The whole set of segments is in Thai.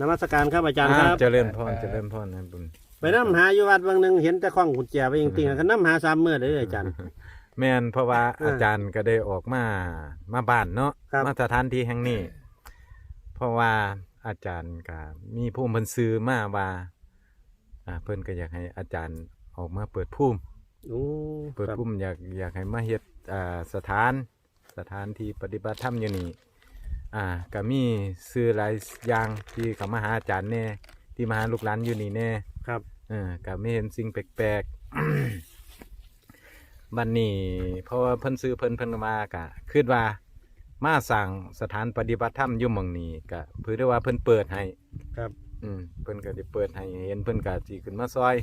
นมัสการครับอาจารย์ครับ เจริญพรเจริญพรนะบุญไปน้ำหาอยู่วัดบางหนึงเห็นแต่ข้องกุญแจไปจริงๆก็น้ำหาสามมื้อเลยอาจารย์ แม่นเพราะว่าอ่าอาจารย์ก็ได้ออกมามาบ้านเนาะครับมาสถานที่แห่งนี้ เพราะว่าอาจารย์ก็มีผู้เพิ่นซื้อมาว่าอ่าเพิ่นก็อยากให้อาจารย์ออกมาเปิดภูมิโอ้เปิดครับภูมิอยากอยากให้มาเฮ็ดอ่าสถานสถานที่ปฏิบัติธรรมอยู่นี่ อ่าก็มีซื้อหลายอย่างที่เขามาหาอาจารย์แน่ที่มาหาลูกหลานอยู่นี่แน่ครับ เออก็ไม่เห็นสิ่งแปลกๆ บันนี้เพราะว่าเพิ่นซื้อเพิ่นเพิ่นมากะคิดว่ามาสั่งสถานปฏิบัติธรรมอยู่หมองนี้ก็เพื่อได้ว่าเพิ่นเปิดให้ครับ อืมเพิ่นก็ได้เปิดให้เห็นเพิ่นก็สิขึ้นมาซอย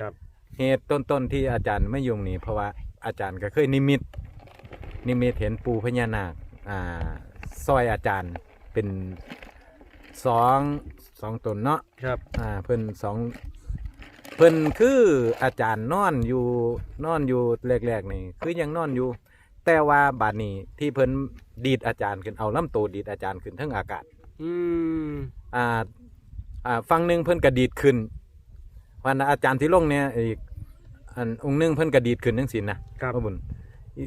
ครับ เหตุต้นๆที่อาจารย์ไม่ยุ่งนี่เพราะว่าอาจารย์ก็เคยนิมิต นิมิตเห็นปูพญานาคอ่า ซอยอาจารย์เป็นสองสองตนเนาะครับอ่าเพิ่นสองเพิ่นคืออาจารย์นอนอยู่นอนอยู่แรกๆนี่คือยังนอนอยู่ แต่ว่าบัดนี้ที่เพิ่นดีดอาจารย์ขึ้นเอาลำโตดีดอาจารย์ขึ้นทั้งอากาศ อืมอ่าอ่าฟังหนึ่งเพิ่นกระดีดขึ้นวันอาจารย์ที่ลงเนี่ยอีกอันองค์หนึงเพิ่นกระดีดขึ้นจังซี่นะครับพ่อบุญ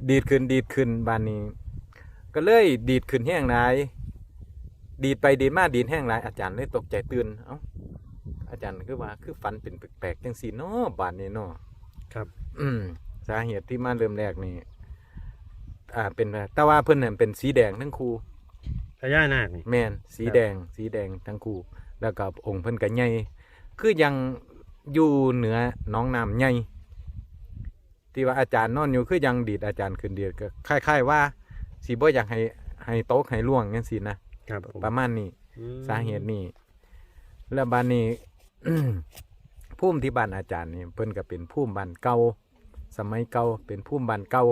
ดีดขึ้นดีดขึ้นบานนี้ ก็เลยดีดขึ้นแห้งหลายดีดไปดีดมาดีดแห้งหลายอาจารย์เลยตกใจตื่นเอ้าอาจารย์คือว่าคือฝันเป็นแปลกๆจังซี่เนาะบานนี้เนาะครับ อืมสาเหตุที่มาเริ่มแรกนี่อ่าเป็นว่าแต่ว่าเพิ่นน่ะเป็นสีแดงทั้งคู่พญานาคนี่แม่นสีแดง สีแดงทั้งคู่ แล้วก็องค์เพิ่นก็ใหญ่คือยังอยู่เหนือหน้องน้ำใหญ่ที่ว่าอาจารย์นอนอยู่คือยังดีดอาจารย์ขึ้นเดียดก็คล้ายๆว่า สีบ่อยากให้ให้โต๊ะให้ล่วงจังซี่นะครับผมประมาณนี้อืมสาเหตุนี้แล้วบานนี้ ภูมิที่บ้านอาจารย์นี่เพิ่นก็เป็นภูมิบ้านเก่าสมัยเก่าเป็นภูมิบ้านเก่า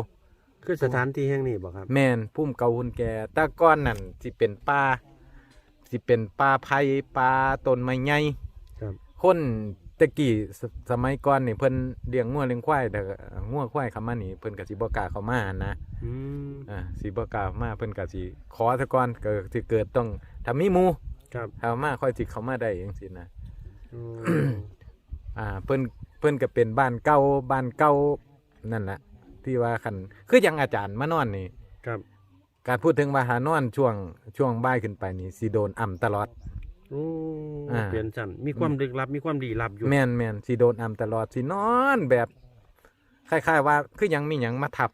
คือสถานที่แห่งนี้บ่ครับแม่นพุ่มเก่าหุ่นแก่แต่ก้อนนั่นสิเป็นป่าสิเป็นป่าไผ่ป่าต้นไม้ใหญ่ ครับ คน ตะกี้สสมัยก่อนนี่เพิ่นเลี้ยงงัวเลี้ยงควายแต่ก็งัวควายเข้ามานี่เพิ่นก็สิบ่กล้าเข้ามานะอืมอ่าสิบ่กล้าเข้ามาเพิ่นก็สิขอซะก่อนก็สิเกิดต้องถ้ามีหมู่ครับเข้ามาค่อยสิเข้ามาได้จังซี่นะอืมอ่าเพิ่นเพิ่นก็เป็นบ้านเก่าบ้านเก่านั่นแหละที่ว่าคันคือยังอาจารย์มานอนนี่ครับ การพูดถึงว่าหานอนช่วงช่วงบ่ายขึ้นไปนี่สิโดนอ่ำตลอดโอ้อ่า เปลี่ยนชั้นมีความลึกลับมีความดีลับอยู่แม่นแม่นสิโดนอ่ำตลอดสินอนแบบคล้ายๆว่าคือยังมีหยังมาทับ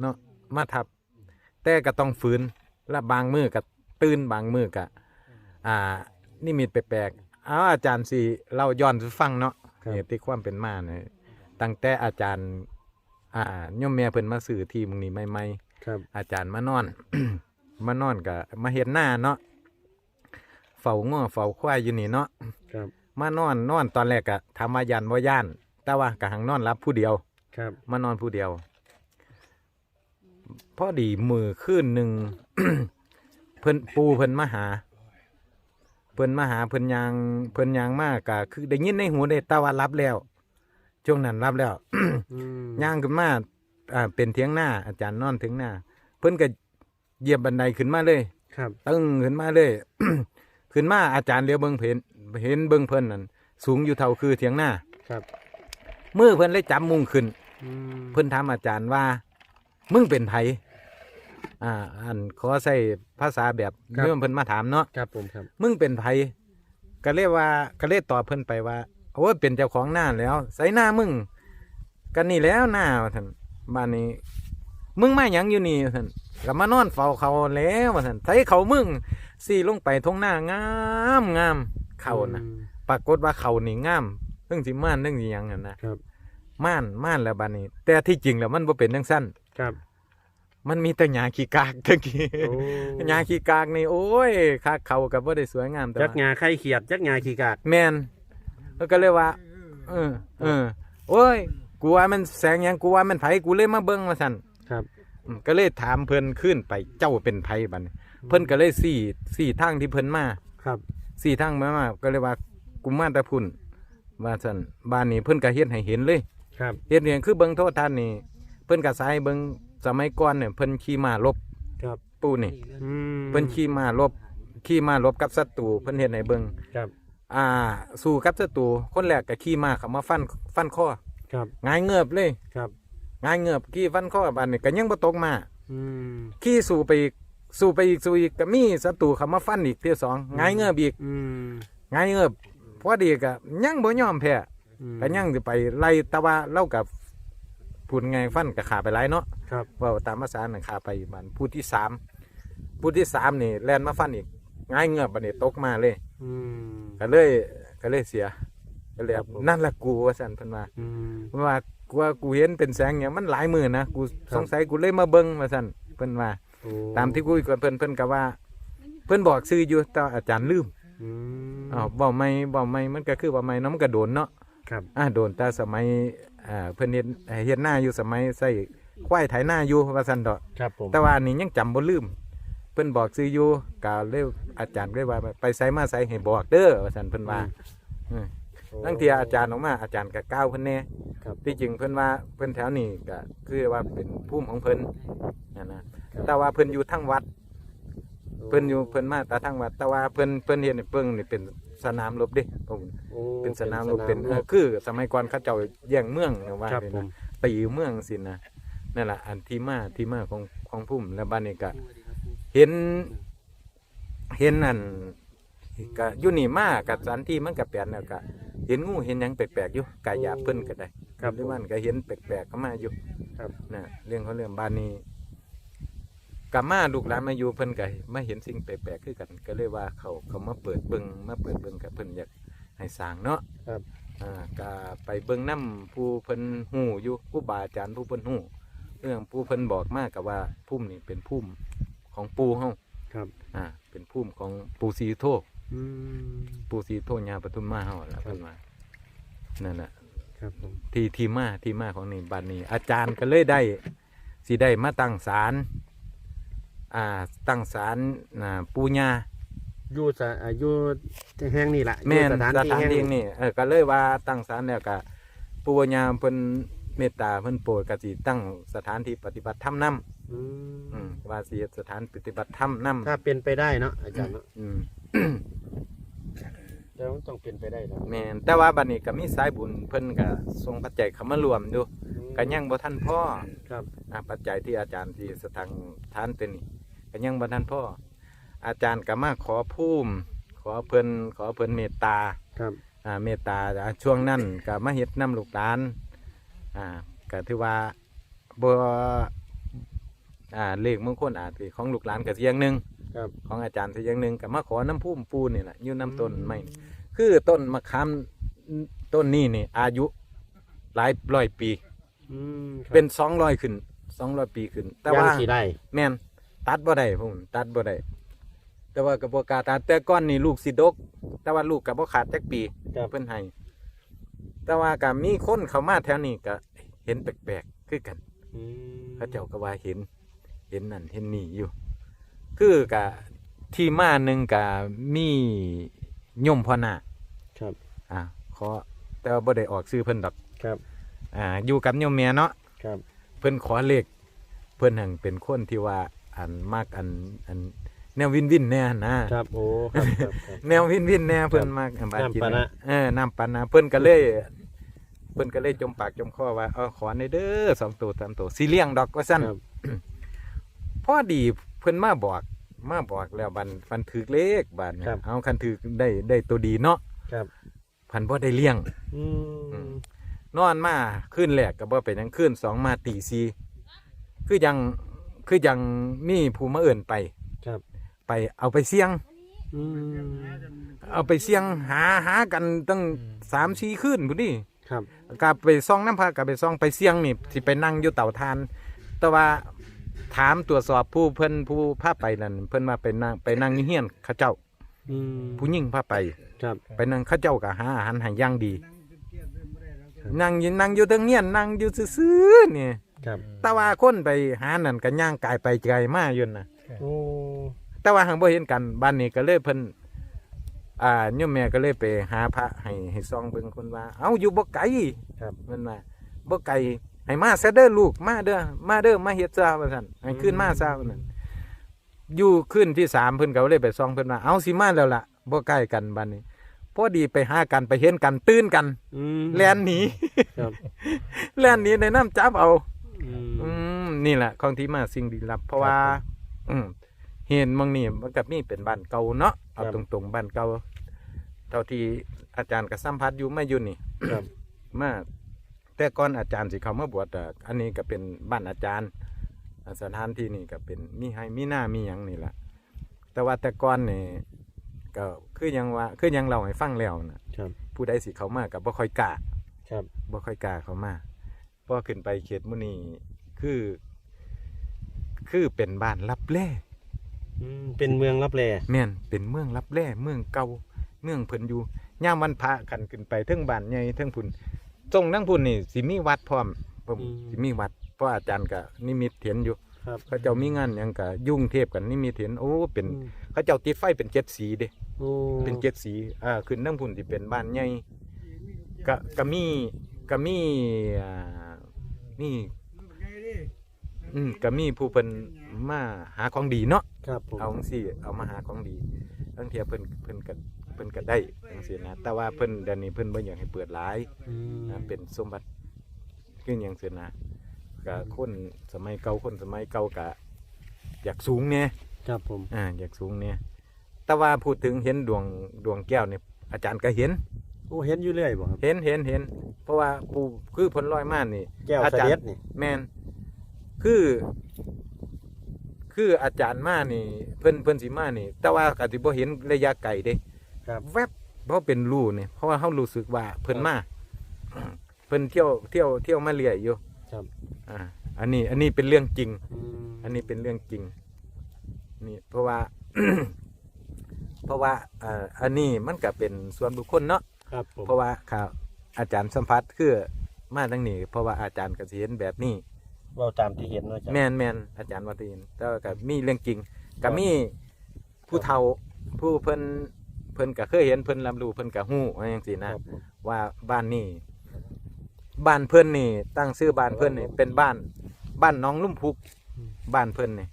เนาะมาทับ แต่ก็ต้องฝืนและบางมือก็ตื่นบางมือก็อ่า นี่มีแปลกๆเอาอาจารย์สิเราย้อนสู่ฟังเนาะครับเหตุที่ความเป็นมาเนี่ยตั้งแต่อาจารย์ อ่าโยมแม่เพิ่นมาสื่อทีมึงนี้ใหม่ๆ ครับอาจารย์มานอน มานอนกับมาเห็นหน้าเนาะ เฝ้าง้อเฝ้าควายอยู่นี่เนาะครับ มานอนนอนตอนแรกอะทำมายันว่าย่าน แต่ว่ากะหังนอนรับผู้เดียว ครับ มานอนผู้เดียวพอดีมือขึ้นหนึ่ง เพิ่นปูเพิ่นมาหา เพิ่นมาหาเพิ่นยางเพิ่นยางมากกะคือได้ยินในหูได้แต่ว่ารับแล้ว ช่วงนั้นรับแล้ว อืมย่างขึ้นมาอ่าเป็นเทียงหน้า อาจารย์นอนถึงหน้า เพิ่นก็เหยียบบันไดขึ้นมาเลย ครับ ตึ้งขึ้นมาเลย ขึ้นมาอาจารย์เลี้ยวเบิ่งเห็นเห็นเบิ่งเพิ่นนั่นสูงอยู่เท่าคือเทียงหน้าครับมือเพิ่นเลยจับมุงขึ้น อืมเพิ่นถามอาจารย์ว่า มึงเป็นไผอ่า อันขอใส่ภาษาแบบเมื่อเพิ่นมาถามเนาะ ครับผมครับ มึงเป็นไผก็เลยว่าก็เลยตอบเพิ่นไปว่าโอ้ยเป็นเจ้าของหน้าแล้ว ใส่หน้ามึงกันนี่แล้วหน้าว่าท่านบ้านนี้ มึงมาหยังอยู่นี่ว่าท่านก็มานอนเฝ้าเขาแล้วว่าท่านใส่เขามึง สี่ลงไปทงหน้างามงามเขานะอืมปรากฏว่าเขานี่งามเรื่องสิม่านเรื่องสิหยังนั่นนะครับม่านม่านแล้วบ้านนี้ แต่ที่จริงแล้วมันบ่เป็นจังสั้นครับ มันมีแต่หญ้าขี้กากตะกี้โอ้หญ้าขี้กากนี่โอ้ยคักเขากับบ่ได้สวยงามแต่จักว่างาไข่เขียดจักงาขี้กากแมนแล้วก็เลยว่า เออ เออ โอ้ยกูว่ามันแสงหยังกูว่ามันไผกูเลยมาเบิ่งมาสั่นครับอืมก็เลยถามเพิ่นขึ้นไปเจ้าเป็นไผบัดนี้ เพิ่นก็เลยสี่สี่ทางที่เพิ่นมาครับสี่ทางมามาก็เลยว่ากูมาแต่พุ่นว่าสั่นบ้านนี้เพิ่นก็เฮ็ดให้เห็นเลยครับเฮ็ดเห็นคือเบิ่งโทษทัศน์นี่เพิ่นก็สายเบิ่งสมัยก่อนเนี่ยเพิ่นขี่ม้ารบครับปู่นี่อืมเพิ่นขี่ม้ารบขี่ม้าลบกับศัตรูเพิ่นเฮ็ดให้เบิ่งครับ อ่า สู้กับศัตรูคนแรกก็ขี่ม้าเข้ามาฟันฟันคอครับหงายเงือบเลยครับหงายเงือบขี่ฟันคอบัดนี้ก็ยังบ่ตกมาอืมขี่สู้ไปอีก สู้ไปอีกสู้อีกก็มีศัตรูเข้ามาฟันอีกเที่ยสองหงายเงือบอีกอืมหงายเงือบพอดีก็ยังบ่ยอมแพ้อืมก็ยังสิไปไล่แต่ว่าเล่ากับพูดไงฟันก็ขาไปหลายเนาะ ครับเว่าตามภาษาหนังขาไปบันผู้ที่สามผู้ที่สามนี่แลนมาฟันอีกง่ายเงือบบันนี้ตกมาเลยอืม ก็เลยก็เลยเสียก็เลยครับผม นั่นละกูว่าสันเพิ่นว่าอืม เพิ่นว่ากูว่ากูเห็นเป็นแสงอย่างมันหลายมือนะกูครับ สงสัยกูเลยมาเบิ่งว่าสันเพิ่นว่า โอ้ตามที่คุยกับเพิ่นเพิ่นก็ว่า เพิ่นบอกซื้ออยู่แต่อาจารย์ลืมอืมอ้าวเว้าไม่เว้าไม่มันก็คือเว่าไม่เนาะมันก็โดนเนาะครับอ่าโดนแต่สมัยอ่าเพิ่นเฮ็ดเฮ็ดหน้าอยู่สมัยใส่ควายไถหน้าอยู่ว่าซั่นดอก ครับผมแต่ว่าอันนี้ยังจำบ่ลืม เพิ่นบอกซื้ออยู่ก็เลยอาจารย์เลยว่าไปไสมาไสให้บอกเด้อว่าซั่นเพิ่นว่าอืมตั้งเที่ยอาจารย์ออกมาอาจารย์ก็กล่าวเพิ่นแน่ครับที่จริงเพิ่นว่าเพิ่นแถวนี้ก็คือว่าเป็นภูมิของเพิ่นนั่นนะ แต่ว่าเพิ่นอยู่ทั้งวัด เพิ่นอยู่เพิ่นมาแต่ทั้งวัด แต่ว่าเพิ่นเพิ่นเฮ็ดให้เพิ่งนี่เป็นสนามรบเด้ผมโอ้เป็นสนามรบเป็นเออคือ สมัยก่อนเขาเจ้าแย่งเมืองนะว่าครับเลยผนะ ม ตีเมืองสินะนั่นแหละอันที่มาที่มาของของพุ่มแล้วบ้านนี้ก็เห็น เห็นนั่นก็อยู่นี่มากับสันที่มันก็แปลนแล้วก็เห็นงูเห็นหยังแปลกๆอยู่กายาเพิ่นก็ได้ครับหรือมันก็เห็นแปลกๆเข้ามาอยู่ครับ นะเรื่องของเรื่องบ้านนี้ กับมาลูกหลานมาอยู่เพิ่นก็มาเห็นสิ่งแปลกๆคือกัน ก็เลยว่าเขาเขามาเปิดเบิ่งมาเปิดเบิ่งกับเพิ่นอยากให้สร้างเนาะครับอ่าก็ไปเบิ่งน้ำผู้เพิ่นหูอยู่ผู้บาอาจารย์ผู้เพิ่นหูเรื่องผู้เพิ่นบอกมากกับว่าพุ่มนี่เป็นพุ่มของปูเฮาครับ อ่าเป็นพุ่มของปูสีโทอืม ปูสีโทญาปทุมมาเฮาล่ะครับเพิ่นว่านั่นแหละ ครับผม ที่ที่มาที่มาของนี่บัดนี้ อาจารย์ก็เลยได้สิได้มาตั้งศาล อ่าตั้งศาลอ่าปูญาอยู่สะอ่าอยู่แห่งนี้ล่ะแม่นอยู่สสถานถานที่แห่งที่นี้นี่เออก็เลยว่าตั้งศาลแล้วก็ปูญาเพิ่นเมตตาเพิ่นโปรดก็สิตั้งสถานที่ปฏิบัติธรรมนำอือืมมว่าสิเฮ็ดสถานปฏิบัติธรรมนำถ้าเป็นไปได้เนาะอาจารย์เนาะอืม แต่มันต้องเป็นไปได้เนาะแม่นแต่ว่าบัดนี้ก็มีสายบุญเพิ่นก็ส่งปัจจัยเข้ามารวมอยู่ก็ยังบ่ทันพอครับ อ่าปัจจัยที่อาจารย์ที่สถานทานเป็นนี่ ก็ยังบ่ทันพออาจารย์ก็มาขอภูมิขอเพิ่นขอเพิ่นเมตตาครับอ่าเมตตาอ่าช่วงนั้นก็มาเฮ็ดน้ำลูกหลานอ่าก็ถือว่าบ่อ่าเลขมงคลอาจสิของลูกหลานก็สิอย่างหนึงครับของอาจารย์สิอย่างหนึงก็มาขอน้ำพุ่มปูนี่แหละอยู่น้ำต้นไม้คือต้นมะขามต้นนี้นี่ อายุหลายร้อยปี อืมครับเป็นสองร้อยขึ้นสองร้อยปีขึ้น แต่ว่าย่งสิได้ แม่น ตัดบ่ได้พุ่นตัดบ่ได้แต่ว่ากับบ่กล้าตัดแต่ก้อนนี่ลูกสิดก แต่ว่าลูกกับบ่ขาดจักปีครับ เพิ่นให้แต่ว่าก็มีคนเข้ามาแถวนี้ก็เห็นแปลกๆคือกัน อืมเขาเจ้าก็ว่าเห็น เห็นนั่นเห็นนี่อยู่ คือกะที่มาหนึ่งกะมีโยมพ่อนาคครับอ่าขอแต่ว่าบ่ได้ออกซื้อเพิ่นดอกครับอ่าอยู่กับโยมแม่เนาะครับ เพิ่นขอเลขเพิ่นหังเป็นคนที่ว่า อันมากอันอันแนววินวินแน่นะครับโอ้ครับครับครับ แนววินวินแน่เพิ่นมากอันบาดกิน้ำปานะ เออน้ำปานะเพิ่นก็เลย เพิ่นก็เลยจมปากจมคอว่าเอาขอในเด้อสองตัวสามตัวสีเลี้ยงดอกว่าซั่นครับพอดีเพิ่นมาบอกมาบอกแล้วบันฟันถือเลขบันเนี่ยครับ เอาคันถือได้ได้ตัวดีเนาะครับพันบ่ได้เลี้ยง อืมนอนมาขึ้นแรกก็บ่เป็นหยังขึ้นสองมาตีซีคือยัง คือยังมีผู้มาเอิ่นไปครับ ไปเอาไปเสี่ยง อืมเอาไปเสี่ยงหาหากันตั้งสามสี่คืนพุ่นนี่ครับ กลับไปซ่องน้ำพากลับไปซ่องไปเสี่ยงนี่สิไปนั่งอยู่เต่าทาน แต่ว่าถามตรวจสอบผู้เพิ่นผู้พาไปนั่นเพิ่นว่าไปนั่งไปนั่งอยู่เฮียนเขาเจ้า อืมผู้หญิงพาไป ครับ ไปนั่งเข้าเจ้าก็หาอาหารให้อย่างดี นั่งอยู่นั่งอยู่เทั้งเงียนนั่งอยู่ซื่อๆเนี่ย ครับแต่ว่าคนไปหานั่นก็ย่างกายไปไกลมาอยู่นะโอ้แต่ว่าหังบ่เห็นกันบ้านนี้ก็เลยเพิ่นอ่าโยมแม่ก็เลยไปหาพระให้ให้ซองเบิ่งคนว่า เอ้าอยู่บ่ไกลครับมันว่าบ่ไกลให้มาซะเด้อลูกมาเด้อมาเด้อมาเฮ็ดซะว่าซั่นให้ขึ้นมาซะว่าซั่นอยู่ขึ้นที่สามเพิ่นก็เลยไปซองเพิ่นว่าเอาสิมาแล้วล่ะบ่ใกล้กันบัดนี้พอดีไปหากันไปเห็นกันตื่นกันอืมแล่นหนีครับแล่นหนีในน้ำจับเอาอืมอืม นี่แหละของที่มาสิ่งดีลับ เพราะว่าครับผมอืมเห็นบางนี่มันกับนี่เป็นบ้านเก่าเนาะเอาครับ ตรงๆบ้านเก่าเท่าที่อาจารย์ก็สัมผัสอยู่มาอยู่นี่ ครับ มาแต่ก่อนอาจารย์สิเขามาบวชอะอันนี้ก็เป็นบ้านอาจารย์อ่าสถานที่นี่ก็เป็นมีให้มีหน้ามีหยังนี่แหละแต่ว่าแต่ก่อนนี่ก็คือยังว่าคือยังเราให้ฟังแล้วนะครับ ผู้ใดสิเขามากับบ่ค่อยกล้าครับ บ่ค่อยกล้าเขามาพอขึ้นไปเขตมุนีคือ คือเป็นบ้านรับแร่อืมเป็นเมืองรับแลแม่นเป็นเมืองรับแร่เมืองเก่าเมืองเพิ่นอยู่ย่ามวันพระกันขึ้นไปเทิงบ้านใหญ่เทิงพุ่นตรงทั้งพุ่นนี่สิมีวัดพร้อมผมสิมีวัดเพราะอาจารย์ก็นิมิตเห็นอยู่ ครับเขาเจ้ามีงานหยังก็ยุ่งเทพกันนิมิตเห็นโอ้เป็นอืมเขาเจ้าติดไฟเป็นเจ็ดสีเด้โอ้เป็นเจ็ดสีอ่าขึ้นทั้งพุ่นที่เป็นบ้านใหญ่ก็ก็มีก็มีอ่ามี อืมก็มีผู้เพิ่นมาหาของดีเนาะครับผมเอาจังซี่เอามาหาของดีบางเทียเพิ่นเพิ่นก็เพิ่นก็ได้จังซี่นะแต่ว่าเพิ่นเดี๋ยวนี้เพิ่นบ่อยากให้เปิดหลายอืมนะเป็นสมบัติคือหยังซี่นะก็คนสมัยเก่าคนสมัยเก่าก็อยากสูงเนี่ยครับผมอ่าอยากสูงเนี่ยแต่ว่าพูดถึงเห็นดวงดวงแก้วเนี่ยอาจารย์ก็เห็น โอ้เห็นอยู่เรื่อยบ่ครับ เห็นเห็นเห็นเพราะว่าปูคือผลลอยม่านนี่ แก้วอาเสจารด็จย์นี่ แมน คือ คืออาจารย์มานี่ เพิ่นเพิ่นสิมานี่ แต่ว่ากติบ่เห็นระยะไกลเด้ครับ แวบเพราะเป็นรูนี่เพราะว่าเฮารู้สึกว่าเพิ่นมาเพิ่นเที่ยวเที่ยวเที่ยวมาเรื่อยอยู่ครับ อ่า อันนี้ อันนี้เป็นเรื่องจริง อืมอันนี้เป็นเรื่องจริง นี่เพราะว่า เพราะว่าอ่าอันนี้มันก็เป็นส่วนบุคคลเนาะ ครับผมเพราะว่าข่าวอาจารย์สัมผัสคือมาทั้งนี้เพราะว่าอาจารย์ก็สิเห็นแบบนี้ เว้าตามที่เห็นเนาะจ้ะแม่นแม่นอาจารย์วัตถินแต่ว่าก็มีเรื่องจริงก็มีผู้เฒ่าผู้เพิ่นเพิ่นก็เคยเห็นเพิ่นรับรู้เพิ่นก็ฮู้ว่าจังซี่คนะรับผมว่าบ้านนี้บ้านเพิ่นนี่ ตั้งชื่อบ้านเพิ่นนี่เป็นบ้าน บ้านหน้องลุ่มพุก บ้านเพิ่นนี่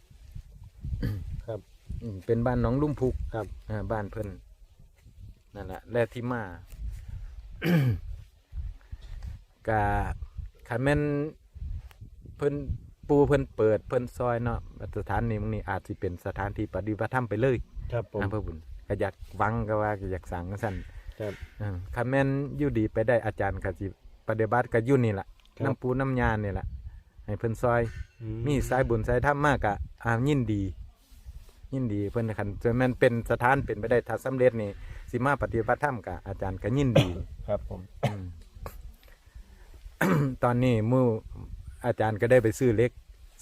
ครับ อืมเป็นบ้านหน้องลุ่มพุกครับ อ่าบ้านเพิ่นนั่นแหละและที่มา กะคันแม่น เพิ่นปูเพิ่นเปิดเพิ่นซอยเนาะสถานนี้มึงนี่อาจสิเป็นสถานที่ปฏิบัติธรรมไปเลยครับผมนะเพื่อบุญก็อยากหวังก็ว่าก็อยากสั่งก็สั่นครับอืมคันแม่นอยู่ดีไปได้อาจารย์ก็สิปฏิบัติก็อยู่นี่ล่ะครับน้ำปูน้ำยานี่ล่ะให้เพิ่นซอยอืมีสายบุญสายธรรมมากอะอ่ายินดี ยินดีเพิ่นคันจะแม่นเป็นสถานเป็นไปได้ถ้าสำเร็จนี่สิมาปฏิบัติธรรมกับอาจารย์ก็ยินดี ครับผมอืมตอนนี้หมู่ อาจารย์ก็ได้ไปซื้อเล็ก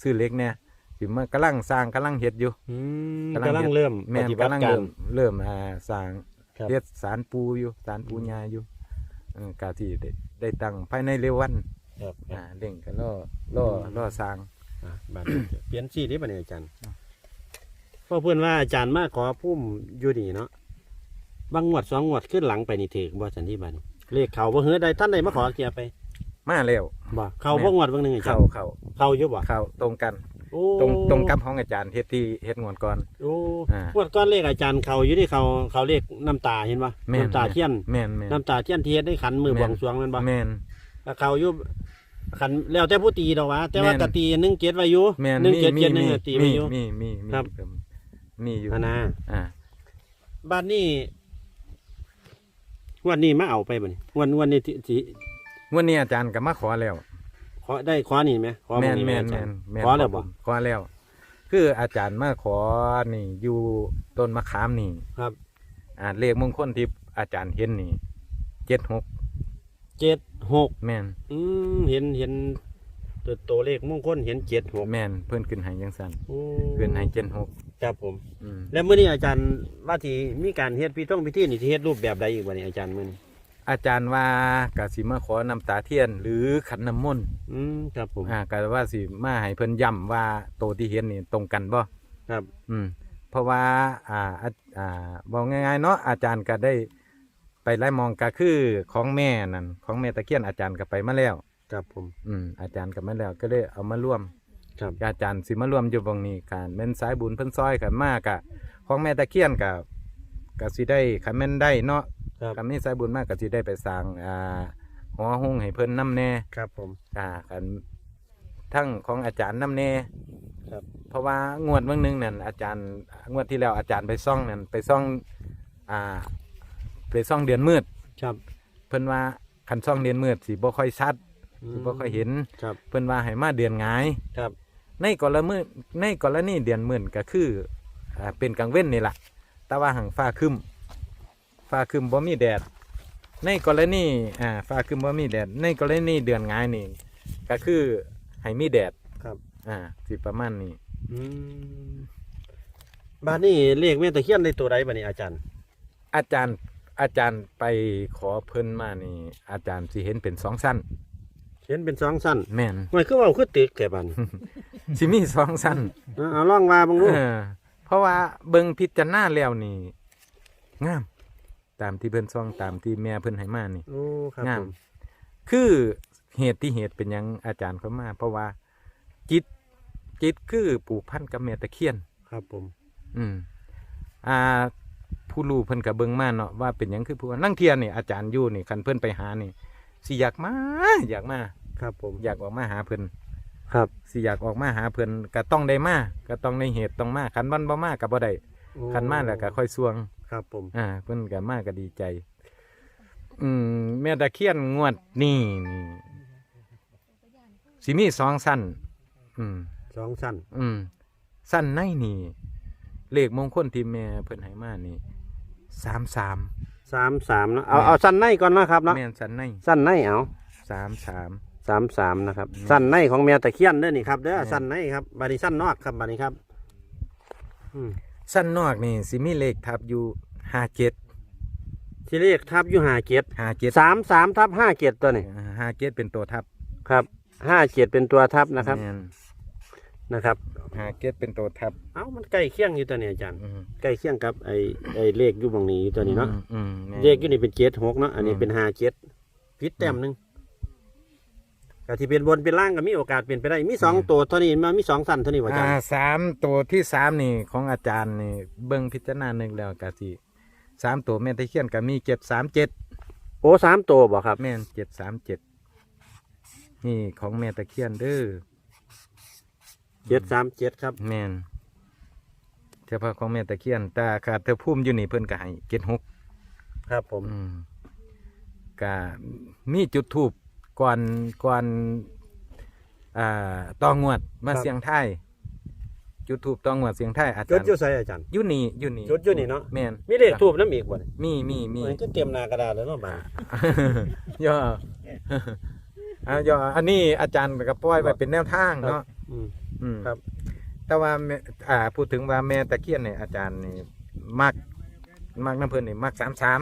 ซื้อเล็กเนี่ยสิมากำลังสร้างกำลังเฮ็ดอยู่อืมกำลังกำลังเริ่มแม่ปนฏิบัติกำลังการ เริ่มเริ่มอ่าสร้างครับ เฮ็ดสารปูอยู่สารปูญาอยู่เออกาที่ได้ได้ตั้งภายในเร็ววันครับคอ่ารับเร่งกันล่อล่อล่อสร้าง อะบัดนี้จะเปลี่ยนสีนี้ป่ะเนี่ยอาจารย์เพราะเพื่อนว่าอาจารย์มาขอพุ่มอยู่นี่เนาะบางงวดสองงวดขึ้นหลังไปนี่เถกบ่สันที่บัดนเลขเขาบ่เฮ้ยใดท่านใดมาขอเกียร์ไป มาแล้ว บ่เขาบ่งวดบางหนึงอาจารเข้าย์เข้าเขาอยู่บ่เข้าตรงกัน โอ้ตรงตรงกับของอาจารย์เฮ็ดที่เฮ็ดงวนก่อน โอ้อ่างวดก้อนเลขอาจารย์เขาอยู่ที่เขาเขาเลขน้ำตาเห็นบ่แม่น น้ำตาเทียน แม่นแม่น น้ำตาเทียนเทียนได้ขันมือบวงสรวงแมันบ่แม่นแล้วเขาอยู่ขันแล้วแต่ผู้ตีดอกวะแต่ว่าแม่นกตีหนึ่งเกตไว้อยู่แม่นหนึ่งมีเกตมีเกตหนึ่งมีตีไว้อยู่ มีมีมีครับมีอยู่อันนะอ่าบ้านนี้งวันนี้มาเอาไปบ่นี่งวันงวันนี้ที่ที่ วันนี้อาจารย์ก็มาขอแล้ว ขอได้ขอนี่ไหมขอแม่นหนี่ไหแม่นอาจาแม่รนย์แม่นขอแล้วบ่ผมขอแล้ว คืออาจารย์มาขอนี่อยู่ต้นมะขามนี่ครับอ่าเลขมงคลที่อาจารย์เห็นนี่เจ็ดหกเจ็ดหกแม่นอืมเห็นเห็นตัวตัวเลขมงคลเห็นเจ็ดหกแม่นเพิ่นขึ้นให้ยังสั่นโอ้ขึ้นให้เจ็ดหกครับผม อืม แล้วเมื่อนี้อาจารย์ว่าที่มีการเฮ็ดพิธีพิธีนี่ที่เฮ็ดรูปแบบใดอีกบ่นี่อาจารย์มื้อนี้ อาจารย์ว่ากสิมาขอน้ำตาเทียน หรือขันน้ำมนต์อืมครับผมอ่าก็ว่าสิมาให้เพิ่นย้ำว่าโตที่เห็นนี่ตรงกันบ่ครับอืมเพราะว่าอ่าอ่าอ่าบอกง่ายๆเนาะอาจารย์ก็ได้ ไปไล่มองก็คือของแม่นั่นของแม่ตะเคียนอาจารย์ก็ไปมาแล้ว ครับผม อืมอาจารย์ก็มาแล้วก็เลยเอามาร่วมครับอาจารย์สิมารวมอยู่วงนี้การแม่นสายบุญเพิ่นซอยกันมากะของแม่ตะเคียนกับ ก็สิได้คันแม่นได้เนาะครับ คันมีสายบุญมากก็สิได้ไปสร้างอ่าหอหงให้เพิ่นนํแน่ครับผม อ่ากันทั้งของอาจารย์นํแน่ครับ เพราะว่างวดเมื่อนึงนั่นอาจารย์งวดที่แล้วอาจารย์ไปซ่องนั่นไปซ่องอ่าไปซ่องเดือนมืด ครับเพิ่นว่าคันซ่องเดือนมืดสิบ่ค่อยชัดสิบ่ค่อยเห็น ครับเพิ่นว่าให้มาเดือนหงาย ครับ ในกรณีในกรณีเดือนมื่นก็คืออ่าเป็นกลางเว้นนี่แหละ แต่ว่าหังฟ้าครึมฟ้าครึมบ่มีแดด ในกรณีอ่าฟ้าครึมบ่มีแดด ในกรณีเดือนงายนี่ก็คือให้มีแดดครับ อ่าสิประมาณนี้อืมบ้านนี้เลขแม่ตะเคียนในตัวใดบ้านี้อาจารย์ อาจารย์อาจารย์ไปขอเพิ่นมานี่ อาจารย์สิเห็นเป็นสองสั้นเห็นเป็นสองสั้นแม่นมันคือเว่าคือตึกแก่บ้านสิมีสองสั้น เอาเอาลองว่าเบังลูก เออ เพราะว่าเบิ่งพิจารณาแล้วนี่งาม ตามที่เพิ่นซ่องตามที่แม่เพิ่นให้มานี่ โอ้ครับงาม ผมคือเหตุที่เหตุเป็นหยังอาจารย์เขามา เพราะว่าจิตจิตคือผูกพันกับแม่ตะเคียน ครับผม อืมอ่า ผู้รู้เพิ่นกับเบิ่งมาเนาะว่าเป็นหยังคือผู้ว่านั่งเทียนนี่อาจารย์อยู่นี่คันเพิ่นไปหานี่สิอยากมา อยากมา ครับผม อยากออกมาหาเพิ่น ครับสิอยากออกมาหาเพิ่นก็ต้องได้มาก็ต้องในเหตุต้องมาคันวันบ่มาก็บ่ได้โอ้คันมาแล้วก็ค่อยสวง ครับผม อ่า เพิ่นก็มาก็ดีใจ อืมแม่ตะเคียนงวดนี่นี่สิมีสองสั้นอืม สองสั้นอืม สั้นในนี่เลขมงคลที่แม่เพิ่นให้มานี่สามสามสามสามเนาะเอาเอาสั้นในก่อนนะครับเนาะแม่นสั้นในสั้นในเอาสามสาม สามสามนะครับอืมสั้นในของแม่ตะเคียนเด้อนี่ครับเด้อแม่นสั้นในครับบานี้สั้นนอกครับบานี้ครับอืมสั้นนอกนี่สิมีเลขทับอยู่ห้าเจ็ดที่เลขทับอยู่ห้าเจ็ดห้าเจ็ดสามสามทับห้าเจ็ดตัวนี่ห้าเจ็ดเป็นตัวทับครับห้าเจ็ดเป็นตัวทับนะครับแม่นนะครับห้าเจ็ดเป็นตัวทับ เอ้ามันใกล้เคียงอยู่ตัวนี้อาจารย์อืมใกล้เคียงกับไอ้ไอ้เลขอยู่บางนี้อยู่ตัวนี้เนาะอืมอืมแม่นเลขอยู่นี่เป็นเจ็ดหกเนาะอันนี้อืมเป็นห้าเจ็ดพิษแต้มหนึ่ง ก็ที่เป็นบนเป็นล่างก็มีโอกาสเปลี่ยนไปได้ มีสองตัวเท่านี้มามีสองสั้นเท่านี้ว่าอาจารอ่าย์สามตัวที่สามนี่ของอาจารย์นี่เบิ่งพิจารณาหนึ่งแล้วกะสิสามตัวแม่ตะเคียนก็มีเจ็ดสามเจ็ดโอ้สามตัวบ่ครับ แม่นเจ็ดสามเจ็ดนี่ของแม่ตะเคียนเด้อเจ็ดสามเจ็ดครับ แม่นเฉพาะของแม่ตะเคียนแต่ขาดเธอพุ่มอยู่นี่เพิ่นก็ให้เจ็ดหก ครับผม อืมก็มีจุดทูบ ก่อนก่อนอ่าตองวดมาเสียงไทายจุดทูบตองวดเสียงไทายอาจุจาดรย์อยู่ใส่อาจารย์ อยู่นี่อยู่นี่จุดอยู่นี่เนาะ แม่นมีเลขทูบน้ำอีกบ่เนี่ยมีมีมี มันก็เตรียมหนากระดาษแล้วเนาะบ่าย่ออ่าย่ออันนี้อาจารย์ก็ปล่อยไว้เป็นแนวทางเนาะอืม อืมครับ แต่ว่าแม่อ่า พูดถึงว่าแม่ตะเคียนเนี่ยอาจารย์นี่มักมักน้ำเพลินนี่มักสามสาม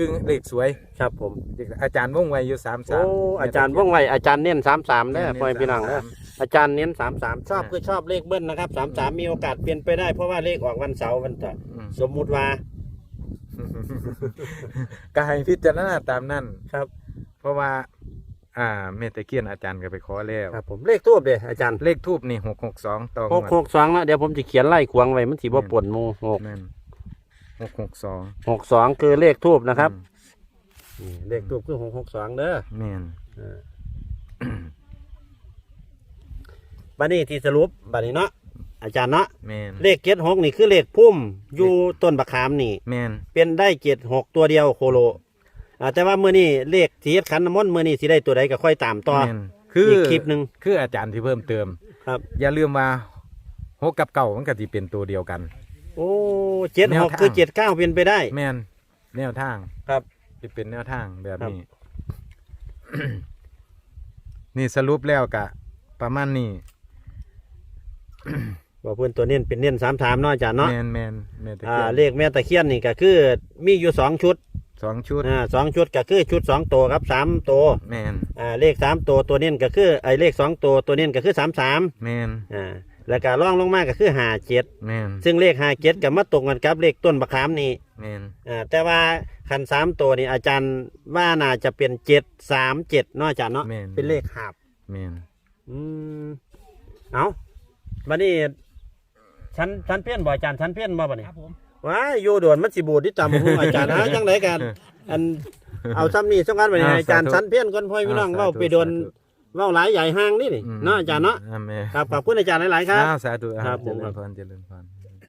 คือเลขสวยครับผมอาจารย์วงไวอยู่สามสาโอ้มอาจารย์ว่องไวอาจารย์เน้นสามสามเด้อพ่อแม่พี่น้องเด้อเอาจารย์เน้นสามสามชอบอ่าคือชอบเลขเบิ้ลนะครับสามสามมีโอกาสเปลี่ยนไปได้เพราะว่าเลขออกวันเสาร์วันจะอืมสมมุติว่า ก็ให้พิจารณาตามนั้นครับ เพราะว่า อ่าแม่ตะเคียนอาจารย์ก็ไปขอแล้ว ครับผมเลขทูบเด้ออาจารย์เลขทูบนี่หกหกสองต่อหกหกสองแล้วเดี๋ยวผมจะเขียนไล่ขวางไว้มันสีบ่ปนหมูหกนั่น หกหกสองหกสองคือเลขทูบนะครับนี่เลขทูบคือหกหกสองเด้อแม่นเออ บัดนี้ที่สรุปบัดนี้เนาะอาจารย์เนาะแม่นเลขเจ็ดหกนี่คือเลขพุ่มอยู่ต้นบักขามนี่ แม่นเป็นได้เจ็ดหกตัวเดียวโคโลอ่าแต่ว่ามื่อนี้เลขสีเฮ็ดขันน้ำมนต์มื่อนี้สิได้ตัวใดก็ค่อยตามต่อ แม่นคืออีอีกคลิปหนึ่งคืออาจารย์ที่เพิ่มเติม ครับ อย่าลืมว่าหกกับเก่ามันก็จะเป็นตัวเดียวกัน โอ้ เจ็ดแนหวกทางคือเจ็ดเก้าเป็นไปได้ แม่นแนวทางครับจะเป็นแนวทางแบบครับนี้ นี่สรุปแล้วกะ ประมาณนี้บอกเพื่อนตัวเน้นเป็นเน้นสามถามเนาะอาจารย์เนาะแมนแมนแมนตะอ่าเคียนเลขแม่ตะเคียนนี่ก็คือ มีอยู่สองชุดสองชุดอ่าสองชุดก็คือชุดสองตัวครับสามตัวแมนอ่าเลขสามตัวตัวเน้นก็คือไอ้เลขสองตัวตัวเน้นก็คือสามสามแมนอ่า แล้วก็ร่องลงมาก็คือห้าเจ็ดแมนซึ่งเลขห้าเจ็ดกับมาตรงกันกับเลขต้นบักขามนี่แมนอ่าแต่ว่าคันสามตัวนี่อาจารย์ว่าน่าจะเป็นเจ็ดสามเจ็ดเนาะอาจารย์เนาะแมนเป็นเลขหาบแมนอืมเอาบัดนี้ชั้นชั้นเพี้ยนบ่อาจารย์ชั้นเพี้ยนบ่บัดนี้ครับผมว้ายอยู่ด่วนมันสิบูดที่ตำของอาจารย์นะจังไดกัน อันเอาซ้ำนี่สักวันบัดนี้ให้อาจารย์ชั้นเพี้ยนก่อนพ่อพี่น้องเว้าไปโดน เว้าหลายใหญ่ห้างนี่นี่อืมเนาะอาจารย์เนาะอาเมนครับขอบคุณอาจารย์หลายๆครับอ้าวสาธุครับเจผมริญพรเจริญพร